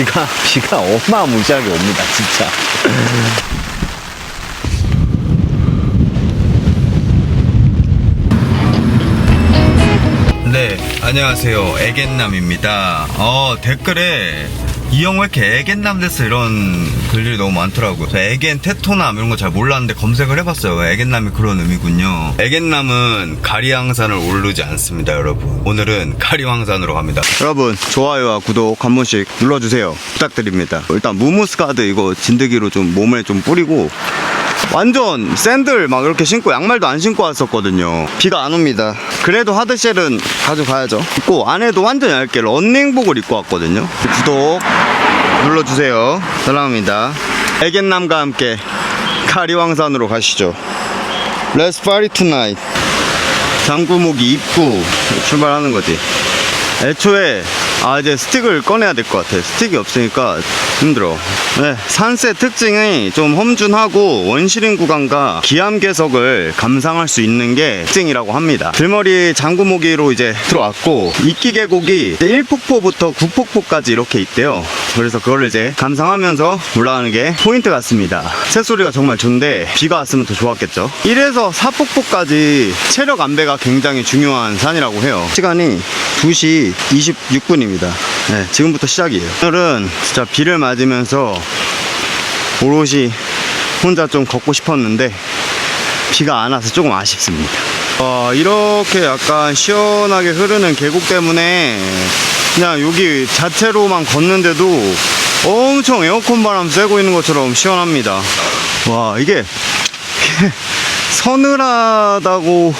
비가 비가 어마무시하게 옵니다 진짜 네, 안녕하세요. 애견남입니다. 어, 댓글에 이형왜 이렇게 애견남 됐어 이런 글들이 너무 많더라고요. 저 애견 테토남 이런 거 잘 몰랐는데 검색을 해봤어요. 애견남이 그런 의미군요. 애견남은 가리황산을 오르지 않습니다, 여러분. 오늘은 가리황산으로 갑니다. 여러분, 좋아요와 구독 한 번씩 눌러주세요. 부탁드립니다. 일단 무무스카드 이거 진드기로 좀 몸에 좀 뿌리고 완전 샌들 막 이렇게 신고 양말도 안 신고 왔었거든요. 비가 안 옵니다. 그래도 하드쉘은 가져가야죠. 입고 안에도 완전 얇게 런닝복을 입고 왔거든요. 구독 눌러주세요. 사랑합니다. 애견남과 함께 카리왕산으로 가시죠. Let's party tonight. 장구목이 입고 출발하는 거지. 애초에 아 이제 스틱을 꺼내야 될 것 같아 스틱이 없으니까 힘들어 네. 산세 특징이 좀 험준하고 원시림 구간과 기암괴석을 감상할 수 있는 게 특징이라고 합니다. 들머리 장구모기로 이제 들어왔고 이끼 계곡이 1폭포부터 9폭포까지 이렇게 있대요. 그래서 그걸 이제 감상하면서 올라가는 게 포인트 같습니다. 새소리가 정말 좋은데 비가 왔으면 더 좋았겠죠. 1에서 4폭포까지 체력 안배가 굉장히 중요한 산이라고 해요. 시간이 2시 26분입니다. 네, 지금부터 시작이에요. 오늘은 진짜 비를 맞으면서 오롯이 혼자 좀 걷고 싶었는데 비가 안 와서 조금 아쉽습니다. 어, 이렇게 약간 시원하게 흐르는 계곡 때문에 그냥 여기 자체로만 걷는데도 엄청 에어컨 바람 쐬고 있는 것처럼 시원합니다. 와, 이게 서늘하다고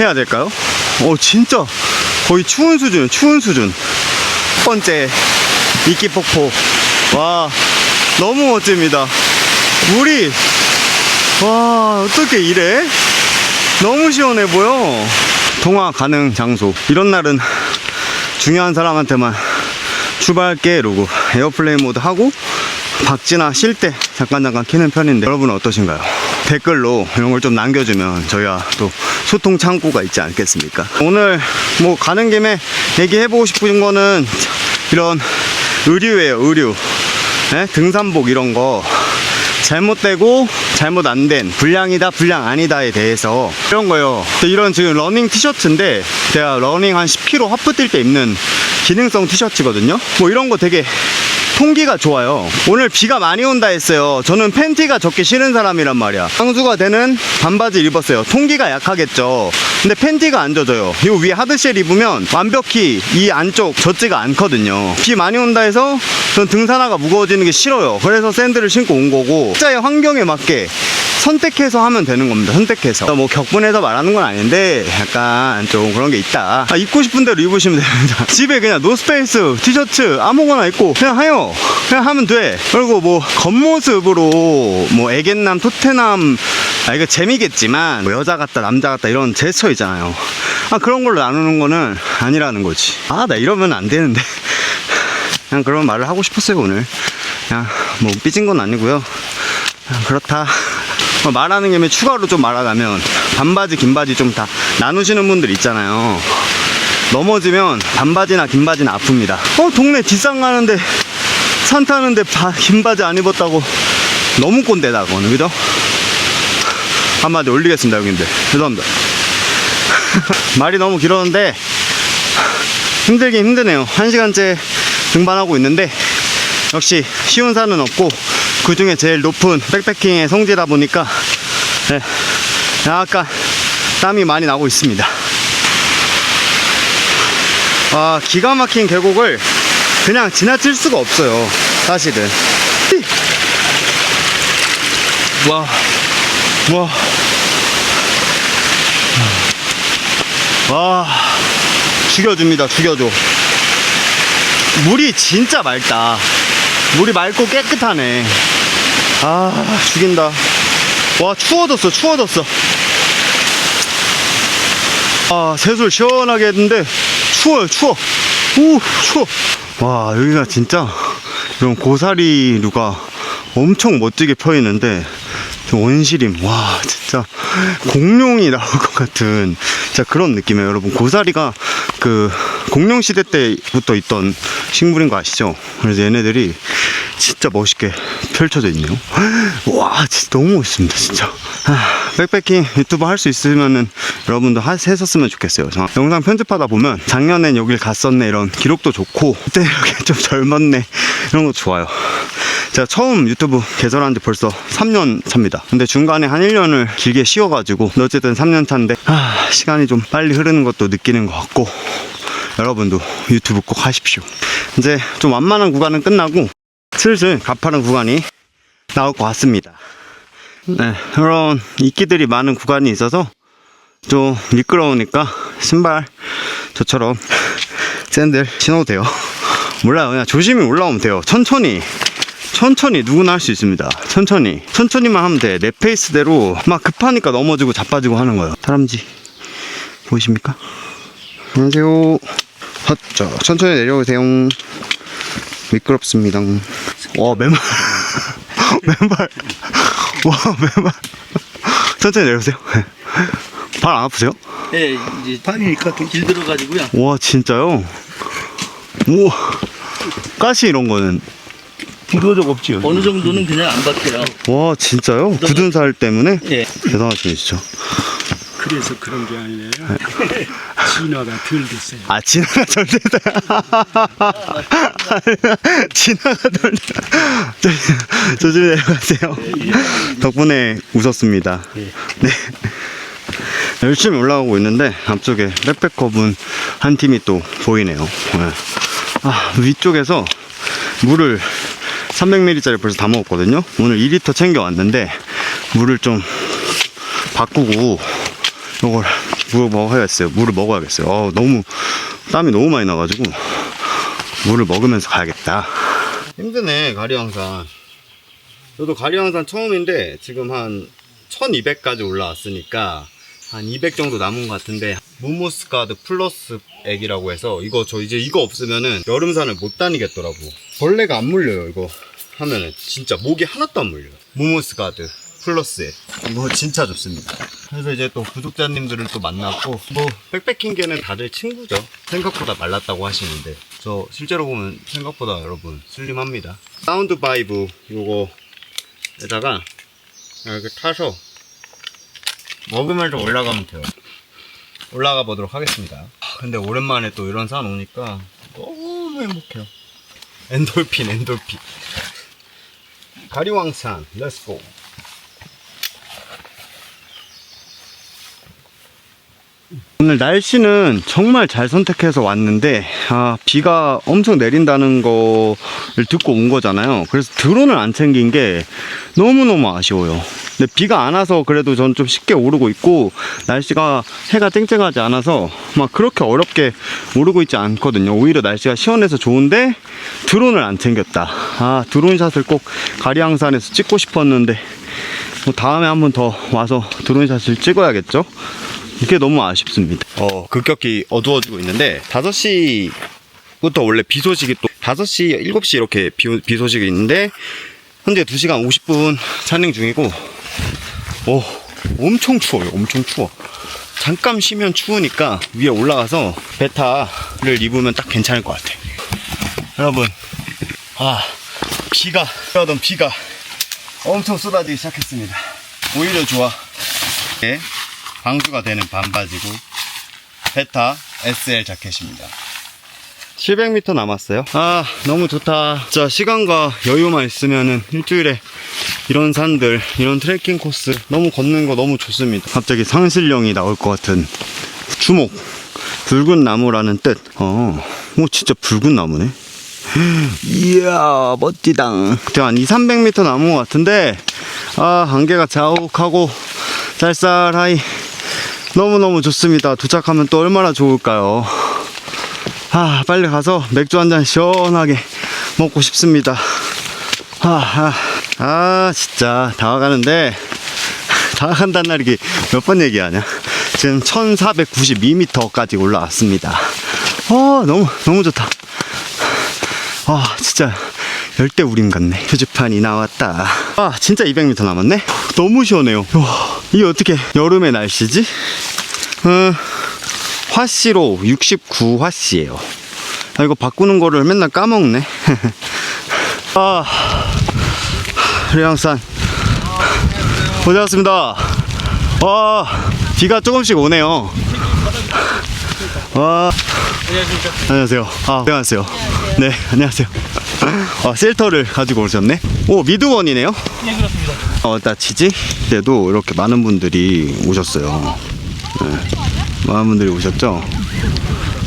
해야 될까요? 어, 진짜 거의 추운 수준, 추운 수준. 첫 번째, 이끼 폭포. 와, 너무 멋집니다. 물이, 와, 어떻게 이래? 너무 시원해 보여. 통화 가능 장소. 이런 날은 중요한 사람한테만 출발할게 이러고 에어플레인 모드 하고 박지나 쉴 때 잠깐 잠깐 키는 편인데 여러분은 어떠신가요? 댓글로 이런 걸 좀 남겨주면 저희가 또 소통 창구가 있지 않겠습니까? 오늘 뭐 가는 김에 얘기해보고 싶은 거는 이런 의류예요, 의류. 예? 등산복 이런 거 잘못되고 잘못 안 된 불량이다 불량 아니다에 대해서 이런 거요 이런 지금 러닝 티셔츠인데 제가 러닝 한 10km 하프 뛸 때 입는 기능성 티셔츠거든요 뭐 이런 거 되게 통기가 좋아요. 오늘 비가 많이 온다 했어요. 저는 팬티가 적게 싫은 사람이란 말이야. 상수가 되는 반바지를 입었어요. 통기가 약하겠죠. 근데 팬티가 안 젖어요. 이 위에 하드쉘 입으면 완벽히 이 안쪽 젖지가 않거든요. 비 많이 온다 해서 전 등산화가 무거워지는 게 싫어요. 그래서 샌들을 신고 온 거고 각자의 환경에 맞게 선택해서 하면 되는 겁니다. 선택해서. 뭐 격분해서 말하는 건 아닌데 약간 좀 그런 게 있다. 아, 입고 싶은 대로 입으시면 됩니다. 집에 그냥 노스페이스 티셔츠 아무거나 입고 그냥 해요. 그냥 하면 돼. 그리고 뭐 겉모습으로 뭐 애견남, 토테남 아 이거 재미겠지만 뭐 여자 같다 남자 같다 이런 제스처 있잖아요. 아 그런 걸로 나누는 거는 아니라는 거지. 아 나 이러면 안 되는데. 그냥 그런 말을 하고 싶었어요 오늘. 그냥 뭐 삐진 건 아니고요. 그냥 그렇다. 뭐 말하는 김에 추가로 좀 말하자면 반바지 긴바지 좀 다 나누시는 분들 있잖아요. 넘어지면 반바지나 긴바지는 아픕니다. 어 동네 뒷산 가는데 산 타는데 바, 긴바지 안 입었다고 너무 꼰대다 그거는. 그죠? 한마디 올리겠습니다 여기인데 죄송합니다. 말이 너무 길었는데 힘들긴 힘드네요. 한 시간째 등반하고 있는데 역시 쉬운 산은 없고 그 중에 제일 높은 백패킹의 성지다 보니까 네, 약간 땀이 많이 나고 있습니다. 아, 기가 막힌 계곡을 그냥 지나칠 수가 없어요. 사실은. 와, 와, 와, 죽여줍니다. 죽여줘. 물이 진짜 맑다. 물이 맑고 깨끗하네. 아, 죽인다. 와, 추워졌어, 추워졌어. 아, 새술 시원하게 했는데, 추워요, 추워. 우, 추워. 와, 여기가 진짜, 이런 고사리류가 엄청 멋지게 펴 있는데, 저 원시림, 와, 진짜, 공룡이 나올 것 같은, 진짜 그런 느낌이에요, 여러분. 고사리가, 그그 공룡 시대 때부터 있던 식물인 거 아시죠? 그래서 얘네들이 진짜 멋있게 펼쳐져 있네요. 와, 진짜 너무 멋있습니다, 진짜. 아, 백패킹 유튜브 할 수 있으면은 여러분도 하, 했었으면 좋겠어요. 저 영상 편집하다 보면 작년엔 여길 갔었네 이런 기록도 좋고 그때 이렇게 좀 젊었네 이런 거 좋아요. 제가 처음 유튜브 개설한 지 벌써 3년 차입니다. 근데 중간에 한 1년을 길게 쉬어가지고 어쨌든 3년 차인데 아, 시간이 좀 빨리 흐르는 것도 느끼는 것 같고 여러분도 유튜브 꼭 하십시오. 이제 좀 완만한 구간은 끝나고 슬슬 가파른 구간이 나올 것 같습니다. 네, 그런 이끼들이 많은 구간이 있어서 좀 미끄러우니까 신발 저처럼 샌들 신어도 돼요. 몰라요. 그냥 조심히 올라오면 돼요. 천천히. 천천히 누구나 할 수 있습니다. 천천히. 천천히만 하면 돼. 내 페이스대로 막 급하니까 넘어지고 자빠지고 하는 거예요. 다람쥐. 보이십니까? 안녕하세요. 헛저 천천히 내려오세요. 미끄럽습니다. 와 맨발 맨발 와 맨발 천천히 내려오세요. 발 안 아프세요? 예, 이제 밤이니까 좀 길들어가지고요. 와 진짜요? 우와 가시 이런 거는 비교적 없지 여기. 어느 정도는 그냥 안 박혀요. 와 진짜요? 굳은 살 때문에 예. 대단하시네 진짜. 그래서 그런 게 아니에요. 진화가 덜 됐어요. 아 진화가 덜 됐어요. 진화가 덜 됐어요. 조심히 내려가세요. 덕분에 웃었습니다. 네. 열심히 올라가고 있는데 앞쪽에 백패커분 한 팀이 또 보이네요. 네. 아 위쪽에서 물을 300ml짜리 벌써 다 먹었거든요. 오늘 2리터 챙겨 왔는데 물을 좀 바꾸고 이걸 물을 먹어야겠어요. 물을 먹어야겠어요. 어, 너무 땀이 너무 많이 나가지고 물을 먹으면서 가야겠다. 힘드네 가리왕산. 저도 가리왕산 처음인데 지금 한 1200까지 올라왔으니까 한 200 정도 남은 것 같은데 무모스 가드 플러스 액이라고 해서 이거 저 이제 이거 없으면은 여름산을 못 다니겠더라고. 벌레가 안 물려요 이거 하면은 진짜 목이 하나도 안 물려요. 무모스 가드 플러스 액. 이거 진짜 좋습니다. 그래서 이제 또 구독자님들을 또 만났고 뭐 백패킹계는 다들 친구죠. 생각보다 말랐다고 하시는데 저 실제로 보면 생각보다 여러분 슬림합니다. 사운드 바이브 요거에다가 이렇게 타서 먹으면 좀 올라가면 돼요. 올라가 보도록 하겠습니다. 근데 오랜만에 또 이런 산 오니까 너무 행복해요. 엔돌핀, 엔돌핀. 가리왕산, 렛츠고. 오늘 날씨는 정말 잘 선택해서 왔는데 아, 비가 엄청 내린다는 거를 듣고 온 거잖아요. 그래서 드론을 안 챙긴 게 너무너무 아쉬워요. 근데 비가 안 와서 그래도 전 좀 쉽게 오르고 있고 날씨가 해가 쨍쨍하지 않아서 막 그렇게 어렵게 오르고 있지 않거든요. 오히려 날씨가 시원해서 좋은데 드론을 안 챙겼다. 아 드론샷을 꼭 가리앙산에서 찍고 싶었는데 뭐 다음에 한번 더 와서 드론샷을 찍어야겠죠. 이게 너무 아쉽습니다. 어, 급격히 어두워지고 있는데 5시 부터 원래 비 소식이 또 5시, 7시 이렇게 비, 오- 비 소식이 있는데 현재 2시간 50분 산행 중이고 오, 엄청 추워요. 엄청 추워. 잠깐 쉬면 추우니까 위에 올라가서 베타를 입으면 딱 괜찮을 것 같아. 여러분, 아, 비가, 그러던 비가 엄청 쏟아지기 시작했습니다. 오히려 좋아. 네, 방수가 되는 반바지고 베타 SL 자켓입니다. 700m 남았어요. 아, 너무 좋다. 진짜 시간과 여유만 있으면은 일주일에 이런 산들, 이런 트레킹 코스 너무 걷는 거 너무 좋습니다. 갑자기 상실령이 나올 것 같은 주목. 붉은 나무라는 뜻. 어, 오, 진짜 붉은 나무네. 이야, 멋지당. 한 2, 300m 남은 것 같은데, 아, 안개가 자욱하고 쌀쌀하이. 너무너무 좋습니다. 도착하면 또 얼마나 좋을까요? 아, 빨리 가서 맥주 한 잔 시원하게 먹고 싶습니다. 아, 아, 아, 진짜 다 와가는데 다 간다는 날 이게 몇 번 얘기하냐? 지금 1492m까지 올라왔습니다. 어, 너무 너무 좋다. 아, 진짜 열대 우림 같네. 표지판이 나왔다. 아, 진짜 200m 남았네. 너무 시원해요. 와, 이게 어떻게 여름의 날씨지? 어, 화씨로 69화씨예요. 아, 이거 바꾸는 거를 맨날 까먹네. 아, 류양산 고생하셨습니다. 와, 비가 조금씩 오네요. 와, 안녕하세요. 아, 안녕하세요. 네, 안녕하세요. 아, 셀터를 가지고 오셨네. 오, 미드원이네요. 네 그렇습니다. 어, 따치지? 때도 이렇게 많은 분들이 오셨어요. 네. 많은 분들이 오셨죠?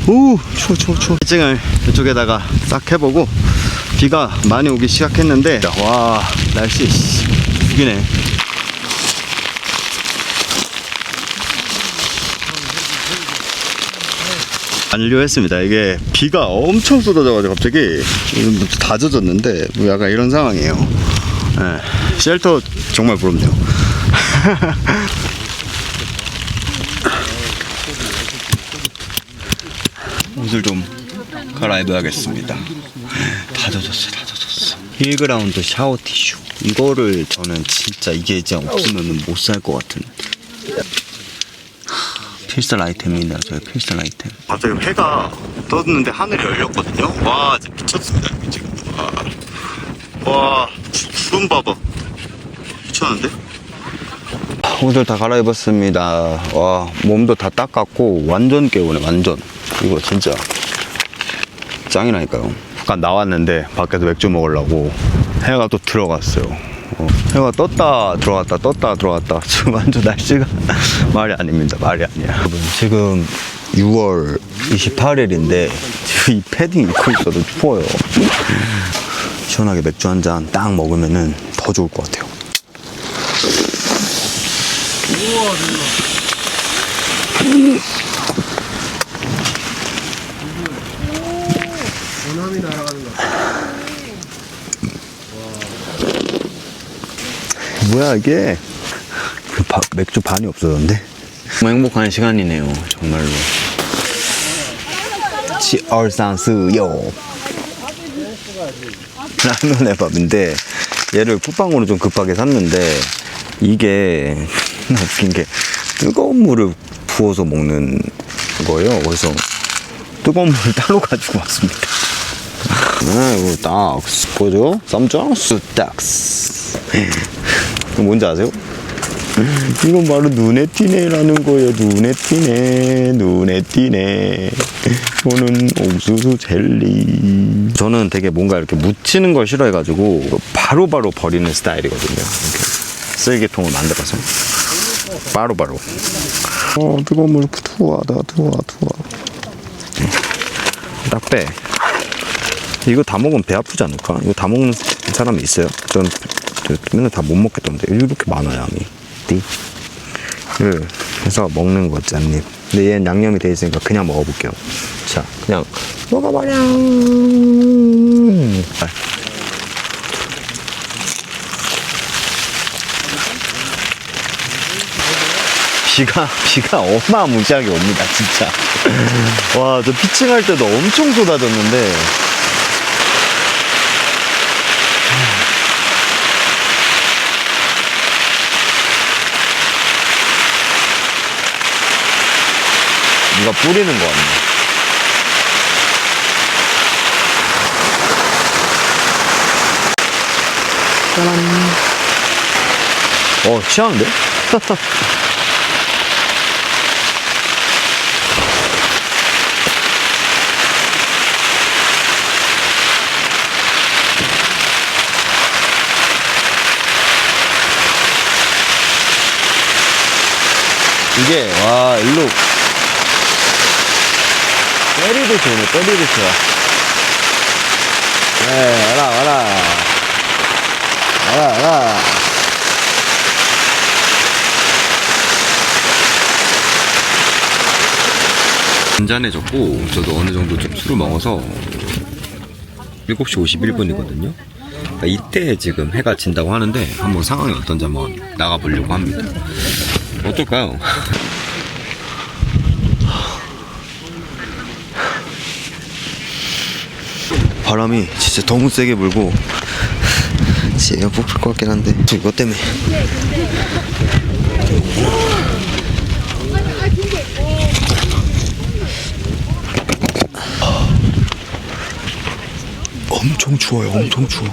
오, 추워, 추워, 추워. 층을 이쪽에다가 싹 해보고, 비가 많이 오기 시작했는데, 와, 날씨, 씨, 죽이네. 완료했습니다. 이게 비가 엄청 쏟아져가지고 갑자기 다 젖었는데 뭐 약간 이런 상황이에요. 네, 쉘터 정말 부럽네요. 옷을 좀 갈아입어야겠습니다. 다 젖었어, 다 젖었어. 힐그라운드 샤워 티슈. 이거를 저는 진짜 이게 이제 없으면 못 살 것 같은. 필살 아이템입니다. 저희 필살 아이템. 갑자기 해가 떴는데 하늘이 열렸거든요. 와, 진짜 미쳤습니다. 지금. 와, 와 구름 봐봐. 미쳤는데? 옷을 다 갈아입었습니다. 와, 몸도 다 닦았고 완전 깨우네, 완전. 이거 진짜 짱이라니까요. 잠깐 나왔는데 밖에서 맥주 먹으려고 해가 또 들어갔어요. 어, 해가 떴다 들어갔다 떴다 들어갔다 지금 완전 날씨가 말이 아닙니다. 말이 아니야. 여러분 지금 6월 28일인데 지금 이 패딩 입고 있어도 추워요. 시원하게 맥주 한 잔 딱 먹으면은 더 좋을 것 같아요. 뭐야 이게? 그 바- 맥주 반이 없어졌는데? 정말 행복한 시간이네요 정말로. 치얼산스요. 라면 해밥인데 얘를 쿠팡으로 좀 급하게 샀는데 이게 웃긴 게 뜨거운 물을 부어서 먹는 거예요. 그래서 뜨거운 물을 따로 가지고 왔습니다. 아 이거 딱 보죠 쌈장? 이거 뭔지 아세요? 이건 바로 눈에 띄네라는 거예요. 눈에 띄네, 눈에 띄네. 저는 옥수수 젤리. 저는 되게 뭔가 이렇게 묻히는 걸 싫어해가지고 바로바로 버리는 스타일이거든요. 쓰레기통을 만들어서 바로 바로. 어 뜨거운 물 투하다 투하 투하. 딱 빼. 이거 다 먹으면 배 아프지 않을까? 이거 다 먹는 사람이 있어요? 전저 맨날 다 못 먹겠던데 이렇게 많아요 띠. 를 해서 먹는 거지 한입 근데 얘는 양념이 돼 있으니까 그냥 먹어볼게요. 자 그냥 먹어버려. 아. 비가 비가 어마무지하게 옵니다 진짜. 와 저 피칭할 때도 엄청 쏟아졌는데 누가 뿌리는 거 같네. 짜란. 어, 취하는데? 이게, 와, 일로 때리듯이 오네, 때리듯이 와. 네, 와라, 와라. 와라, 와라. 잔잔해졌고, 저도 어느 정도 좀 술을 먹어서 7시 51분이거든요. 그러니까 이때 지금 해가 진다고 하는데, 한번 상황이 어떤지 한번 나가보려고 합니다. 어떨까요? 바람이 진짜 너무 세게 불고 진짜 에어 뽑힐 것 같긴 한데. 이것 때문에. 엄청 추워요 엄청 추워.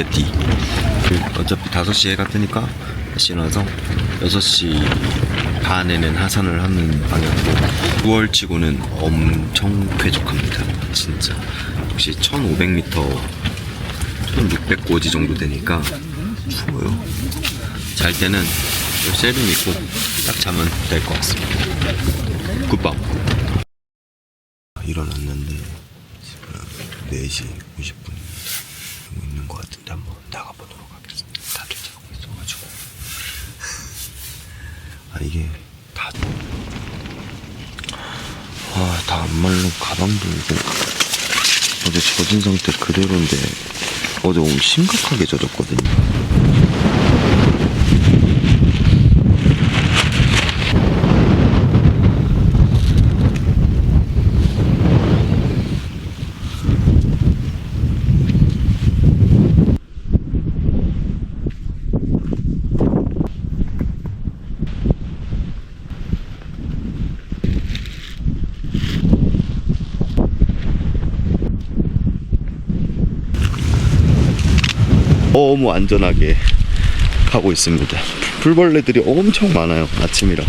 D. 그 어차피 5시 해가 뜨니까 신어서 6시 반에는 하산을 하는 방향으로 9월 치고는 엄청 쾌적합니다. 진짜. 역시 1500m, 1600고지 정도 되니까 추워요. 잘 때는 요 셀을 입고 딱 자면 될 것 같습니다. 굿밤. 일어났는데 지금 4시 50분 뭐 있는 것 같은데 한번 나가보도록 하겠습니다. 다들 자고 있어가지고. 아 이게 다. 아, 다안 말로 가방도 이거 어제 젖은 상태 그대로인데 어제 오늘 심각하게 젖었거든요. 너무 안전하게 가고 있습니다. 풀벌레들이 엄청 많아요. 아침이라.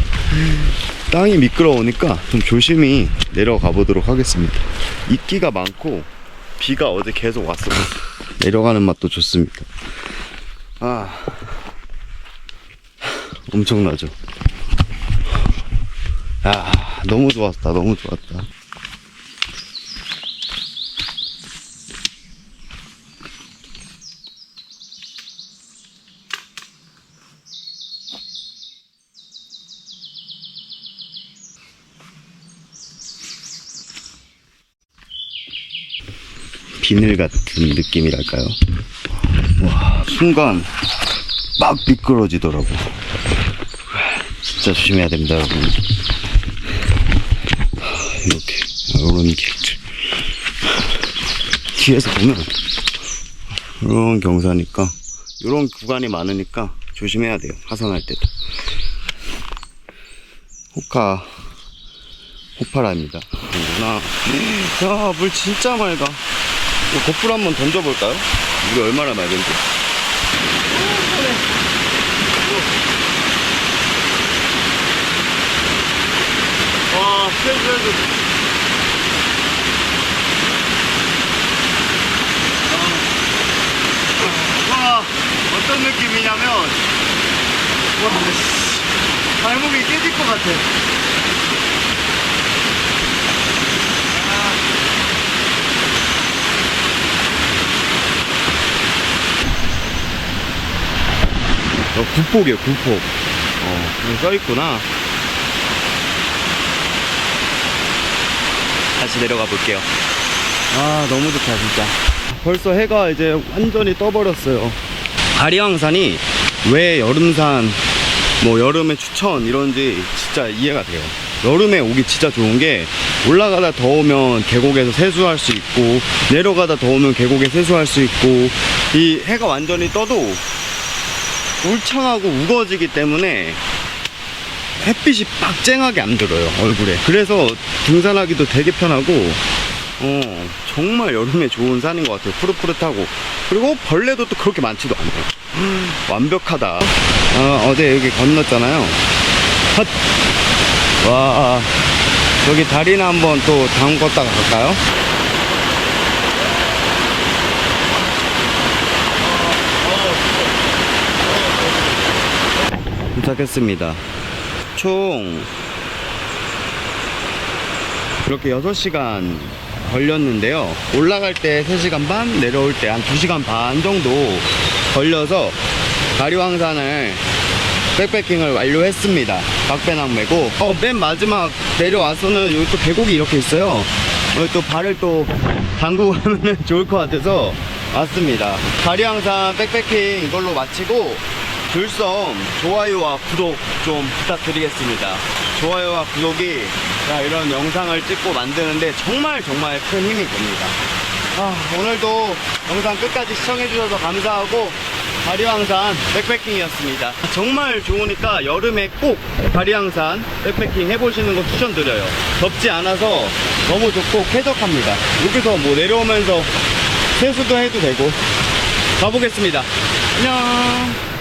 땅이 미끄러우니까 좀 조심히 내려가 보도록 하겠습니다. 이끼가 많고 비가 어제 계속 왔어요. 내려가는 맛도 좋습니다. 아, 엄청나죠. 아, 너무 좋았다. 너무 좋았다. 비늘 같은 느낌이랄까요? 와, 순간 막 미끄러지더라고. 진짜 조심해야 됩니다, 여러분. 이렇게, 이런 길들. 뒤에서 보면, 이런 경사니까, 이런 구간이 많으니까 조심해야 돼요, 하산할 때도. 호카, 호파라입니다. 그구나. 야, 물 진짜 맑아. 이거 거풀 한번 던져볼까요? 물이 얼마나 맑은지. 와, 스트레스. 와, 어떤 느낌이냐면, 와, 씨, 발목이 깨질 것 같아. 어, 국폭이에요, 국폭. 어, 여기 써있구나. 다시 내려가 볼게요. 아, 너무 좋다, 진짜. 벌써 해가 이제 완전히 떠버렸어요. 가리왕산이 왜 여름산, 뭐 여름에 추천 이런지 진짜 이해가 돼요. 여름에 오기 진짜 좋은 게 올라가다 더우면 계곡에서 세수할 수 있고 내려가다 더우면 계곡에 세수할 수 있고 이 해가 완전히 떠도 울창하고 우거지기 때문에 햇빛이 빡쨍하게 안 들어요 얼굴에. 그래서 등산하기도 되게 편하고 어 정말 여름에 좋은 산인 것 같아요. 푸릇푸릇하고. 그리고 벌레도 또 그렇게 많지도 않아요. 완벽하다. 어, 어제 여기 건넜잖아요. 헛. 와 여기 다리나 한번 또 담궜다가 갈까요? 도착했습니다. 총 이렇게 6시간 걸렸는데요. 올라갈 때 3시간 반, 내려올 때 한 2시간 반 정도 걸려서 가리왕산을 백패킹을 완료했습니다. 박배낭 메고 어, 맨 마지막 내려와서는 여기 또 계곡이 이렇게 있어요. 여기 또 발을 또 담그고 가면 좋을 것 같아서 왔습니다. 가리왕산 백패킹 이걸로 마치고 줄섬 좋아요와 구독 좀 부탁드리겠습니다. 좋아요와 구독이 자, 이런 영상을 찍고 만드는데 정말 정말 큰 힘이 됩니다. 아, 오늘도 영상 끝까지 시청해주셔서 감사하고 가리왕산 백패킹이었습니다. 정말 좋으니까 여름에 꼭 가리왕산 백패킹 해보시는 거 추천드려요. 덥지 않아서 너무 좋고 쾌적합니다. 여기서 뭐 내려오면서 세수도 해도 되고 가보겠습니다. 안녕.